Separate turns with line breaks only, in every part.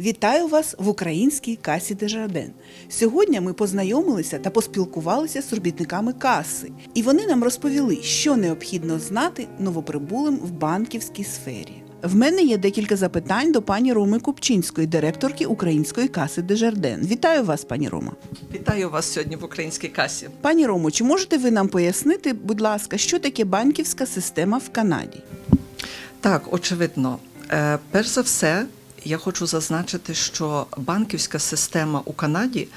Вітаю вас в українській касі Дежарден. Сьогодні ми познайомилися та поспілкувалися з робітниками каси, і вони нам розповіли, що необхідно знати новоприбулим в банківській сфері. В мене є декілька запитань до пані Роми Купчинської, директорки української каси Дежарден. Вітаю вас, пані Рома.
Вітаю вас сьогодні в українській касі.
Пані Рому, чи можете ви нам пояснити, будь ласка, що таке банківська система в Канаді?
Так, очевидно, Е, перш за все, я хочу зазначити, що банківська система у Канаді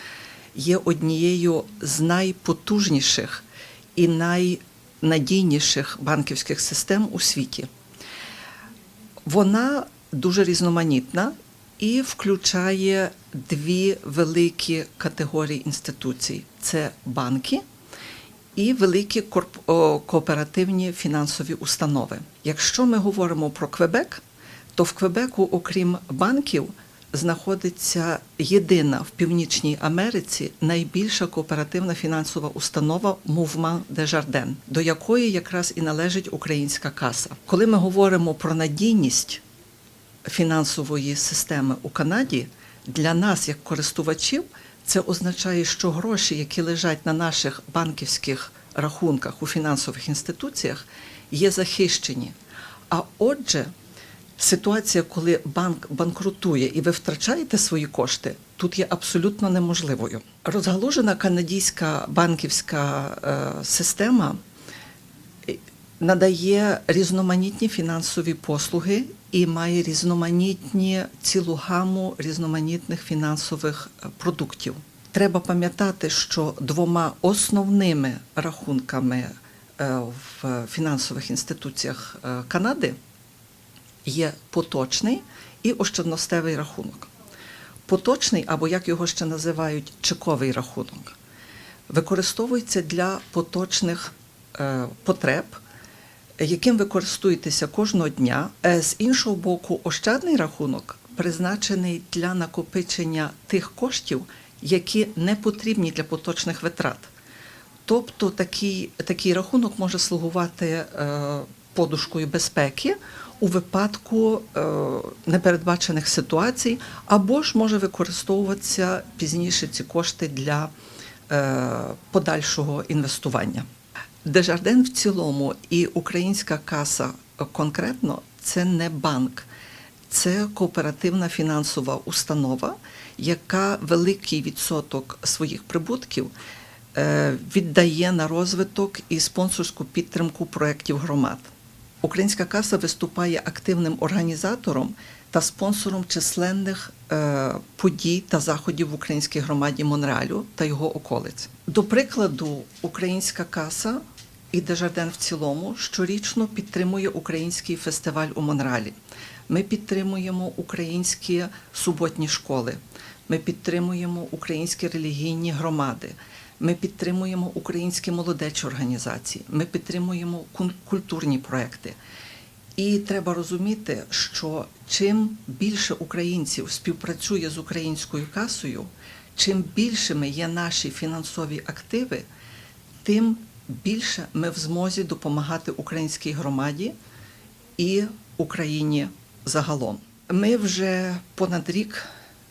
є однією з найпотужніших і найнадійніших банківських систем у світі. Вона дуже різноманітна і включає дві великі категорії інституцій: це банки і великі кооперативні фінансові установи. Якщо ми говоримо про Квебек, то в Квебеку, окрім банків, знаходиться єдина в Північній Америці найбільша кооперативна фінансова установа Mouvement Desjardins, до якої якраз і належить українська каса. Коли ми говоримо про надійність фінансової системи у Канаді, для нас, як користувачів, це означає, що гроші, які лежать на наших банківських рахунках у фінансових інституціях, є захищені. А отже, ситуація, коли банк банкрутує і ви втрачаєте свої кошти, тут є абсолютно неможливою. Розгалужена канадська банківська е, система надає різноманітні фінансові послуги і має різноманітні цілу гаму різноманітних фінансових е, продуктів. Треба пам'ятати, що двома основними рахунками е, в фінансових інституціях е, Канади є поточний і ощадностевий рахунок. Поточний, або як його ще називають, чековий рахунок, використовується для поточних е, потреб, яким ви користуєтеся кожного дня. Е, З іншого боку, ощадний рахунок призначений для накопичення тих коштів, які не потрібні для поточних витрат. Тобто такий, такий рахунок може слугувати е, подушкою безпеки у випадку е, непередбачених ситуацій, або ж може використовуватися пізніше ці кошти для е, подальшого інвестування. Дежарден в цілому і українська каса конкретно це не банк, це кооперативна фінансова установа, яка великий відсоток своїх прибутків е, віддає на розвиток і спонсорську підтримку проєктів громад. Українська каса виступає активним організатором та спонсором численних е, подій та заходів в українській громаді Монреалю та його околиць. До прикладу, українська каса і Дежарден в цілому щорічно підтримує український фестиваль у Монреалі. Ми підтримуємо українські суботні школи. Ми підтримуємо українські релігійні громади. Ми підтримуємо українські молодечі організації. Ми підтримуємо культурні проекти. І треба розуміти, що чим більше українців співпрацює з українською касою, чим більшими є наші фінансові активи, тим більше ми в змозі допомагати українській громаді і Україні загалом. Ми вже понад рік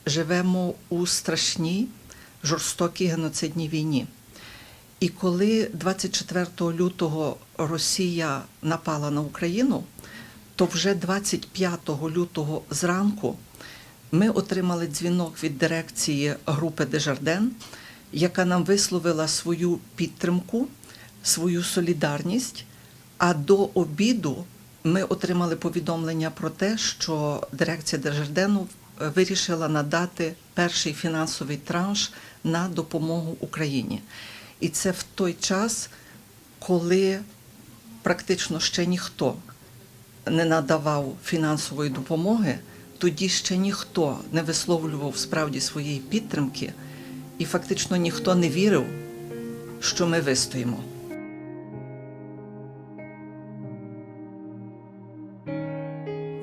живемо у страшній жорстокій геноцидній війні. І коли 24 лютого Росія напала на Україну, то вже 25 лютого зранку ми отримали дзвінок від дирекції групи Дежарден, яка нам висловила свою підтримку, свою солідарність. А до обіду ми отримали повідомлення про те, що дирекція Дежардену вирішила надати перший фінансовий транш на допомогу Україні. І це в той час, коли практично ще ніхто не надавав фінансової допомоги, тоді ще ніхто не висловлював справді своєї підтримки, і фактично ніхто не вірив, що ми вистоїмо.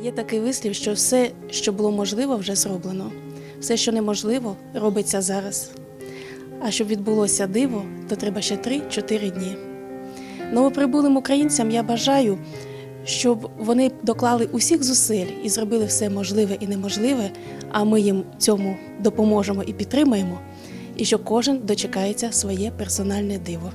Є такий вислів, що все, що було можливо, вже зроблено. Все, що неможливо, робиться зараз. А щоб відбулося диво, то треба ще 3-4 дні. Новоприбулим українцям я бажаю, щоб вони доклали усіх зусиль і зробили все можливе і неможливе, а ми їм цьому допоможемо і підтримаємо, і що кожен дочекається своє персональне диво.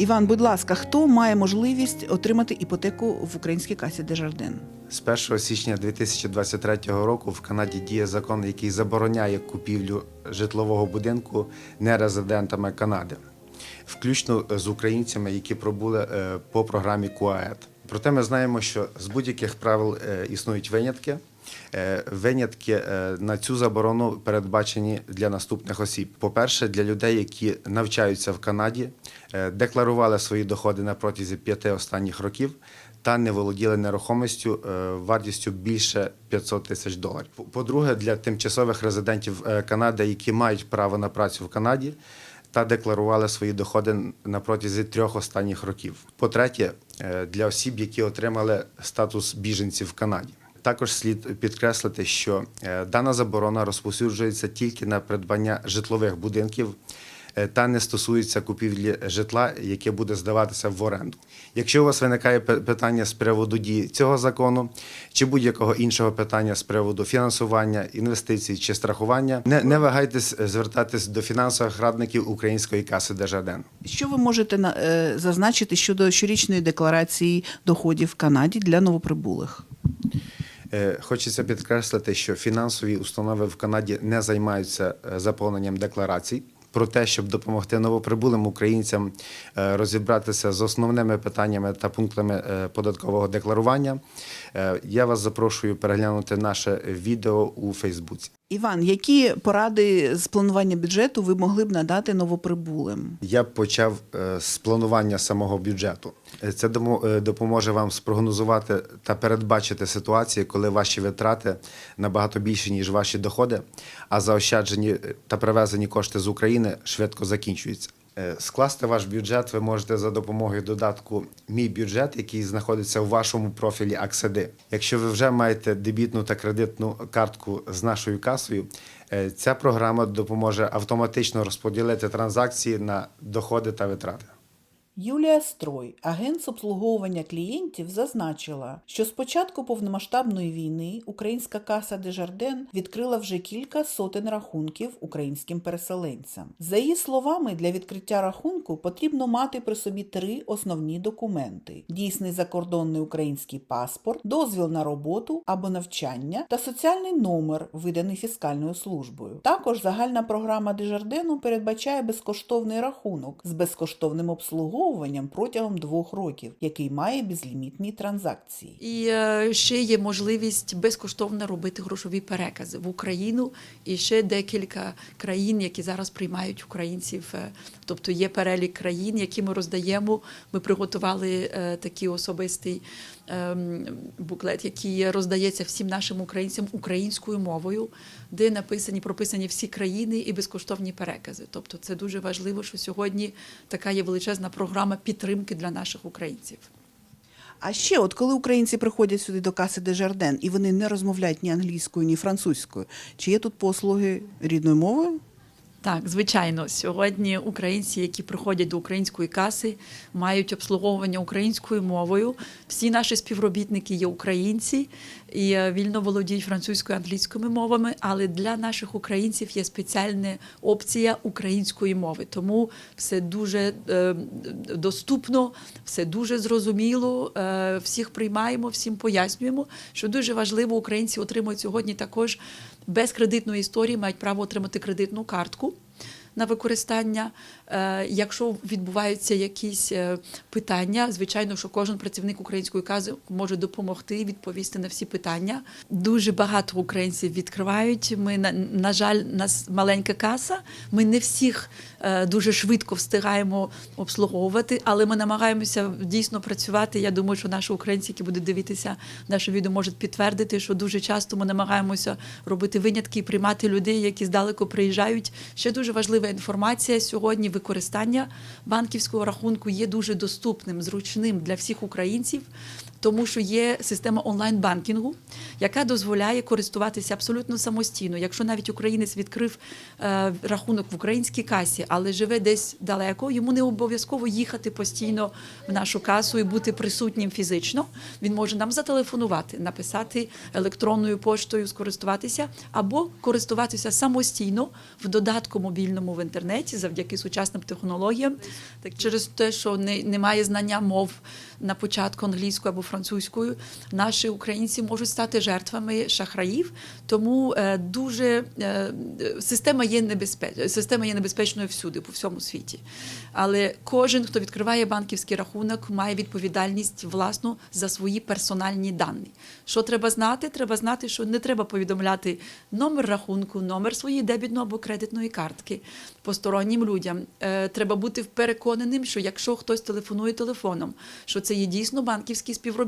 Іван, будь ласка, хто має можливість отримати іпотеку в українській касі Дежарден?
З 1 січня 2023 року в Канаді діє закон, який забороняє купівлю житлового будинку нерезидентами Канади, включно з українцями, які пробули е, по програмі КУАЕТ. Проте ми знаємо, що з будь-яких правил е, існують винятки. Е, Винятки е, на цю заборону передбачені для наступних осіб. По-перше, для людей, які навчаються в Канаді, е, декларували свої доходи на протязі п'яти останніх років та не володіли нерухомістю вартістю більше 500 тисяч доларів. По- По-друге, для тимчасових резидентів Канади, які мають право на працю в Канаді. Та декларували свої доходи на протязі трьох останніх років. По-третє, е, для осіб, які отримали статус біженців в Канаді. Також слід підкреслити, що е, дана заборона розповсюджується тільки на придбання житлових будинків е, та не стосується купівлі житла, яке буде здаватися в оренду. Якщо у вас виникає питання з приводу дії цього закону чи будь-якого іншого питання з приводу фінансування, інвестицій чи страхування, не, не вагайтесь звертатись до фінансових радників української каси Дежаден.
Що ви можете на- е, зазначити щодо щорічної декларації доходів в Канаді для новоприбулих?
Е, Хочеться підкреслити, що фінансові установи в Канаді не займаються е, заповненням декларацій. Про те, щоб допомогти новоприбулим українцям е, розібратися з основними питаннями та пунктами податкового декларування, я вас запрошую переглянути наше відео у Фейсбуці.
Іван, які поради з планування бюджету ви могли б надати новоприбулим?
Я б почав е, з планування самого бюджету. Е, Це е, допоможе вам спрогнозувати та передбачити ситуації, коли ваші витрати набагато більші, ніж ваші доходи, а заощаджені та привезені кошти з України швидко закінчуються. Е, Скласти ваш бюджет ви можете за допомогою додатку Мій бюджет, який знаходиться у вашому профілі Акседи. Якщо ви вже маєте дебітну та кредитну картку з нашою касою, е, ця програма допоможе автоматично розподілити транзакції на доходи та витрати.
Юлія Строй, агент з обслуговування клієнтів, зазначила, що з початку повномасштабної війни українська каса Дежарден відкрила вже кілька сотень рахунків українським переселенцям. За її словами, для відкриття рахунку потрібно мати при собі три основні документи: дійсний закордонний український паспорт, дозвіл на роботу або навчання та соціальний номер, виданий фіскальною службою. Також загальна програма Дежардену передбачає безкоштовний рахунок з безкоштовним обслуговуванням протягом двох років, який має безлімітні транзакції.
І е, ще є можливість безкоштовно робити грошові перекази в Україну і ще декілька країн, які зараз приймають українців. Е, Тобто є перелік країн, які ми роздаємо. Ми приготували е, такий особистий буклет, який роздається всім нашим українцям українською мовою, де написані прописані всі країни і безкоштовні перекази. Тобто, це дуже важливо, що сьогодні така є величезна програма підтримки для наших українців.
А ще, от коли українці приходять сюди до каси Дежарден і вони не розмовляють ні англійською, ні французькою, чи є тут послуги рідною мовою?
Так, звичайно, сьогодні українці, які приходять до української каси, мають обслуговування українською мовою. Всі наші співробітники є українці і е, вільно володіють французькою англійською мовами. Але для наших українців є спеціальна опція української мови. Тому все дуже е, доступно, все дуже зрозуміло. Е, всіх приймаємо, всім пояснюємо, що дуже важливо, українці отримують сьогодні також без кредитної історії, мають право отримати кредитну картку. На використання, Е, якщо відбуваються якісь е, питання, звичайно, що кожен працівник української кази може допомогти відповісти на всі питання. Дуже багато українців відкривають. Ми на, на жаль, нас маленька каса. Ми не всіх е, дуже швидко встигаємо обслуговувати, але ми намагаємося дійсно працювати. Я думаю, що наші українці, які будуть дивитися наше відео, можуть підтвердити, що дуже часто ми намагаємося робити винятки і приймати людей, які здалеку приїжджають. Ще дуже важлива інформація сьогодні. Використання банківського рахунку є дуже доступним, зручним для всіх українців. Тому що є система онлайн-банкінгу, яка дозволяє користуватися абсолютно самостійно. Якщо навіть українець відкрив е, рахунок в українській касі, але живе десь далеко, йому не обов'язково їхати постійно в нашу касу і бути присутнім фізично. Він може нам зателефонувати, написати електронною поштою, скористуватися або користуватися самостійно в додатку мобільному в інтернеті завдяки сучасним технологіям. Так через те, що не, немає знання мов на початку англійською або французькою, наші українці можуть стати жертвами шахраїв. Тому е, дуже е, система є небезпечною. Система є небезпечною всюди, по всьому світі. Але кожен, хто відкриває банківський рахунок, має відповідальність власну за свої персональні дані. Що треба знати? Треба знати, що не треба повідомляти номер рахунку, номер своєї дебітної або кредитної картки постороннім людям. Е, треба бути переконаним, що якщо хтось телефонує телефоном, що це є дійсно банківський співробітник.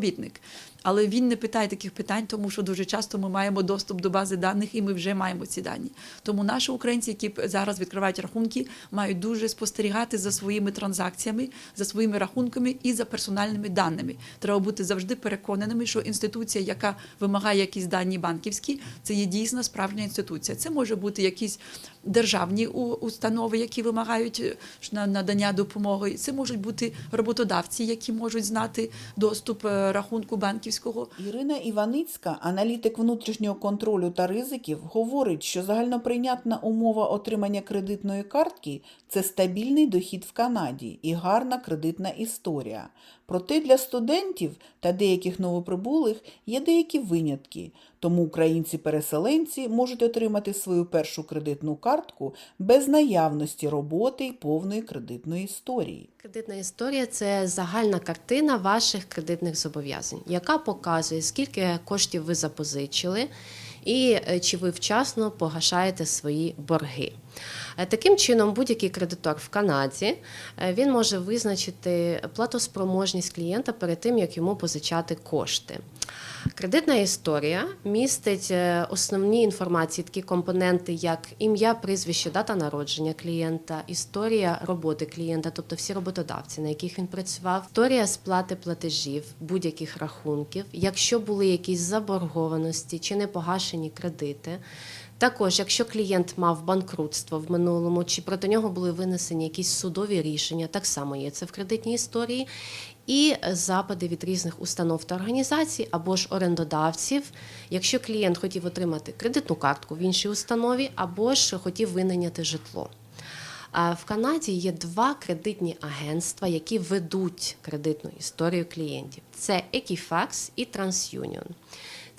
Але він не питає таких питань, тому що дуже часто ми маємо доступ до бази даних, і ми вже маємо ці дані. Тому наші українці, які зараз відкривають рахунки, мають дуже спостерігати за своїми транзакціями, за своїми рахунками і за персональними даними. Треба бути завжди переконаними, що інституція, яка вимагає якісь дані банківські, це є дійсна справжня інституція. Це може бути якісь державні установи, які вимагають е, на- надання допомоги. Це можуть бути роботодавці, які можуть знати доступ е, рахунку банківського.
Ірина Іваницька, аналітик внутрішнього контролю та ризиків, говорить, що загальноприйнятна умова отримання кредитної картки це стабільний дохід в Канаді і гарна кредитна історія. Проте для студентів та деяких новоприбулих є деякі винятки, тому українці-переселенці можуть отримати свою першу кредитну картку без наявності роботи й повної кредитної історії.
Кредитна історія це загальна картина ваших кредитних зобов'язань, яка показує, скільки коштів ви запозичили і е, чи ви вчасно погашаєте свої борги. Е, Таким чином, будь-який кредитор в Канаді е, він може визначити платоспроможність клієнта перед тим, як йому позичати кошти. Кредитна історія містить е, основні інформації, такі компоненти, як ім'я, прізвище, дата народження клієнта, історія роботи клієнта, тобто всі роботодавці, на яких він працював, історія сплати платежів, будь-яких рахунків, якщо були якісь заборгованості чи непогашені кредити. Також, якщо клієнт мав банкрутство в минулому, чи проти нього були винесені якісь судові рішення, так само є це в кредитній історії, і запити від різних установ та організацій або ж орендодавців, якщо клієнт хотів отримати кредитну картку в іншій установі, або ж хотів винайняти житло. В Канаді є два кредитні агентства, які ведуть кредитну історію клієнтів: це Equifax і TransUnion.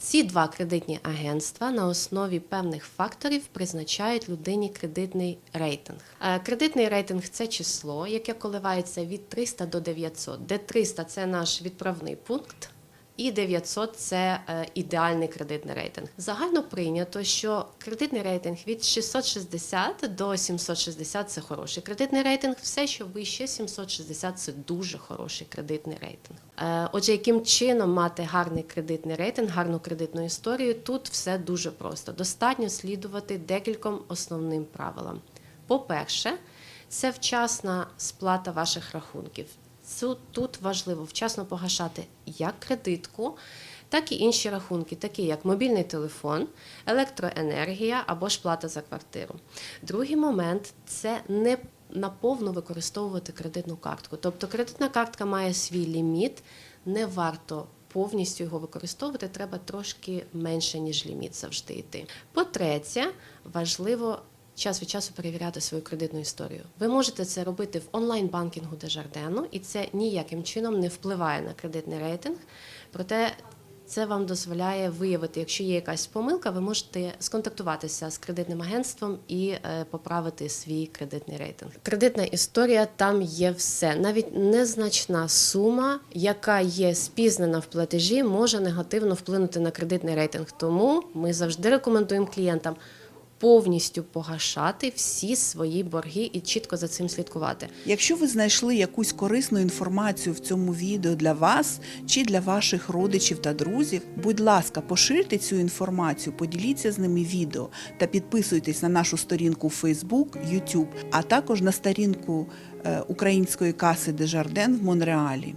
Ці два кредитні агентства на основі певних факторів призначають людині кредитний рейтинг. Е, Кредитний рейтинг це число, яке коливається від 300 до 900, де 300 – це наш відправний пункт. І 900 – це е, ідеальний кредитний рейтинг. Загально прийнято, що кредитний рейтинг від 660 до 760 – це хороший кредитний рейтинг. Все, що вище 760 – це дуже хороший кредитний рейтинг. Е, Отже, яким чином мати гарний кредитний рейтинг, гарну кредитну історію? Тут все дуже просто. Достатньо слідувати декільком основним правилам. По-перше, це вчасна сплата ваших рахунків. Тут важливо вчасно погашати як кредитку, так і інші рахунки, такі як мобільний телефон, електроенергія або ж плата за квартиру. Другий момент це не наповну використовувати кредитну картку. Тобто кредитна картка має свій ліміт, не варто повністю його використовувати, треба трошки менше, ніж ліміт завжди йти. По-третє, важливо час від часу перевіряти свою кредитну історію. Ви можете це робити в онлайн-банкінгу Дежардену, і це ніяким чином не впливає на кредитний рейтинг. Проте це вам дозволяє виявити, якщо є якась помилка, ви можете сконтактуватися з кредитним агентством і е, поправити свій кредитний рейтинг. Кредитна історія там є все. Навіть незначна сума, яка є спізнена в платежі, може негативно вплинути на кредитний рейтинг. Тому ми завжди рекомендуємо клієнтам повністю погашати всі свої борги і чітко за цим слідкувати.
Якщо ви знайшли якусь корисну інформацію в цьому відео для вас чи для ваших родичів та друзів, будь ласка, поширте цю інформацію, поділіться з ними відео та підписуйтесь на нашу сторінку Facebook, YouTube, а також на сторінку е, української каси Дежарден в Монреалі.